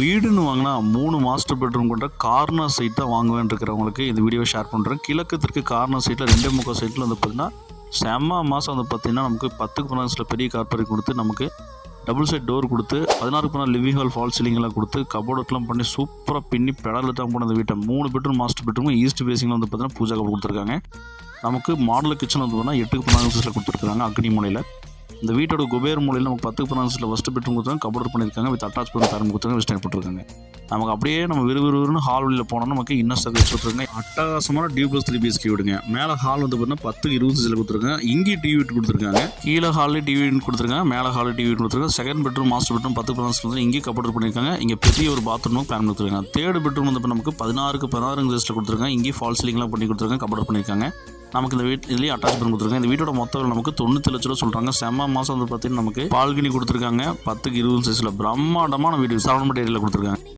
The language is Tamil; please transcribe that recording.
வீடுன்னு வாங்கினா மூணு மாஸ்டர் பெட்ரூம் கொண்ட கார்னர் சைட் தான் வாங்குவேன் இருக்கிறவங்களுக்கு இந்த வீடியோவை ஷேர் பண்ணுறேன் கிழக்கு தெற்கு கார்னர் சைட்டில் ரெண்டே முக்கால் சைட்டில் வந்து பார்த்தீங்கன்னா செம்ம மாதம் வந்து பார்த்தீங்கன்னா நமக்கு பத்துக்கு பதினஞ்சில் பெரிய கார்பரேட் கொடுத்து நமக்கு டபுள் சைட் டோர் கொடுத்து பதினாறு பண்ண லிவிங் ஹால் ஃபால் சீலிங்லாம் கொடுத்து கபோர்டுக்கெலாம் பண்ணி சூப்பராக பின்னி பெடல் தான் போன அந்த வீட்டை. மூணு பெட்ரூம் மாஸ்டர் பெட்ரூம் ஈஸ்ட் பேசிங்கில் வந்து பார்த்தீங்கன்னா பூஜா கபோர்ட் கொடுத்துருக்காங்க. நமக்கு மாடல் கிச்சன் வந்து பார்த்தீங்கன்னா எட்டுக்கு பதினாறு சைஸில் கொடுத்துருக்காங்க அக்னி மூலையில். இந்த வீட்டோட குபேர் மூலையில் நமக்கு பத்து பன்னெண்டு ஃபஸ்ட்டு பெட்ரூம் கொடுத்தாங்க கபோர்ட் பண்ணியிருக்காங்க வித் அட்டாச் பண்ணி தரம் கொடுத்தாங்க வெஸ்ட் போட்டிருக்காங்க. நமக்கு அப்படியே நம்ம விறுவிறுன்னு ஹால் வெளியில் போனோம்னா நமக்கு இன்னும் சர்வீஸ் வச்சுருக்காங்க அட்டகாசமான டியூப்ளஸ் த்ரீ பிஎஸ்கே விடுங்க. மேலே ஹால் வந்து பார்த்தீங்கன்னா பத்துக்கு இருபது சில கொடுத்துருக்காங்க. இங்கேயும் டிவி கொடுத்துருக்காங்க. கீழே ஹாலில் டிவி கொடுத்துருக்காங்க. மேலே ஹாலில் டிவி கொடுத்துருக்காங்க. செகண்ட் பெட்ரூம் மாஸ்டர் பெட்ரூம் பத்து பன்னெண்டு வந்து இங்கேயும் கபோர்ட் பண்ணியிருக்காங்க. இங்கே பெரிய ஒரு பாத்ரூமும் பிளான் கொடுத்துருக்காங்க. தேர்ட் பெட்ரூம் வந்து நமக்கு பதினாறுக்கு பதினாறு சைஸில் கொடுத்துருக்காங்க. இங்கேயும் ஃபால் சீலிங்லாம் பண்ணி கொடுத்துருக்காங்க. கபோர்ட் பண்ணியிருக்காங்க. நமக்கு இந்த வீட் இதுலேயே அட்டாச் பண்ணி கொடுத்துருக்காங்க இந்த வீட்டோட மொத்தம் நமக்கு தொண்ணூற்றி லட்ச ரூபா சொல்கிறாங்க செம்ம மாதம் வந்து பார்த்தீங்கன்னா நமக்கு பால்கனி கொடுத்துருக்காங்க. பத்துக்கு இருபது சைஸில் பிரம்மாண்டமான வீடு விசாரணை ஏரியாவில் கொடுத்துருக்காங்க.